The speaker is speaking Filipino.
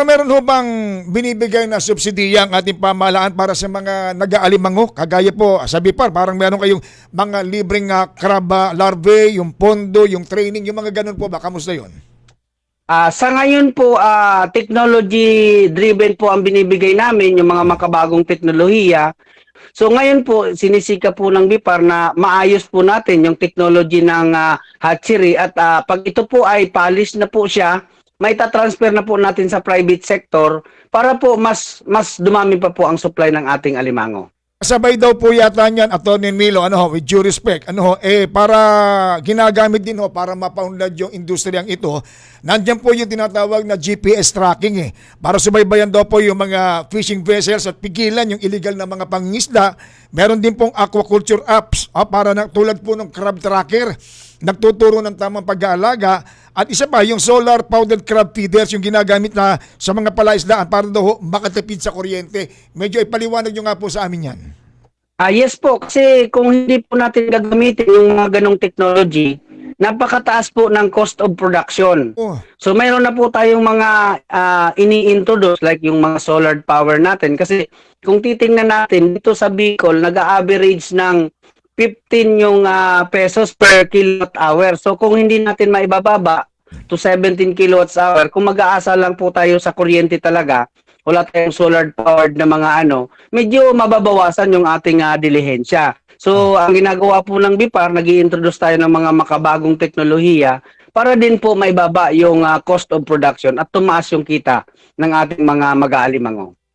Pero meron ho bang binibigay na subsidiya ang ating pamahalaan para sa mga nag-aalimango? Kagaya po, sabi pa, parang meron kayong mga libreng uh, kraba larvae, yung pondo, yung training, yung mga ganun po ba? Kamusta yun? Ah, sa ngayon po, ah, technology driven po ang binibigay namin, yung mga makabagong teknolohiya. So ngayon po, sinisika po ng BIPAR na maayos po natin yung technology ng ah, hatchery at ah, pag ito po ay polish na po siya, may transfer na po natin sa private sector para po mas mas dumami pa po ang supply ng ating alimango. Sabay daw po yata niyan, Atty. Milo, ano ho, with due respect, ano ho, eh, para ginagamit din ho, para mapaunlad yung industriyang ito, nandyan po yung tinatawag na GPS tracking eh, para subaybayan daw po yung mga fishing vessels at pigilan yung illegal na mga pangisda. Meron din pong aquaculture apps, ah, para na, tulad po ng crab tracker, nagtuturo ng tamang pag-aalaga, at isa pa, yung solar powdered crab feeders, yung ginagamit na sa mga palaisdaan para daw makatipid sa kuryente. Medyo ipaliwanag nyo nga po sa amin yan. Ah, yes po, kasi kung hindi po natin gagamitin yung mga ganong technology, napakataas po ng cost of production. Oh, So mayroon na po tayong mga ah, ini-introduce like yung mga solar power natin kasi kung titingnan natin dito sa Bicol nag-average ng 15 yung ah, pesos per kilowatt hour. So kung hindi natin maibababa to 17 kilowatts hour, kung mag-aasa lang po tayo sa kuryente talaga, wala tayong solar powered na mga ano, medyo mababawasan yung ating ah, dilihensya. So ang ginagawa po ng BIPAR, nag introduce tayo ng mga makabagong teknolohiya para din po maibaba yung ah, cost of production at tumaas yung kita ng ating mga mag-aalimango.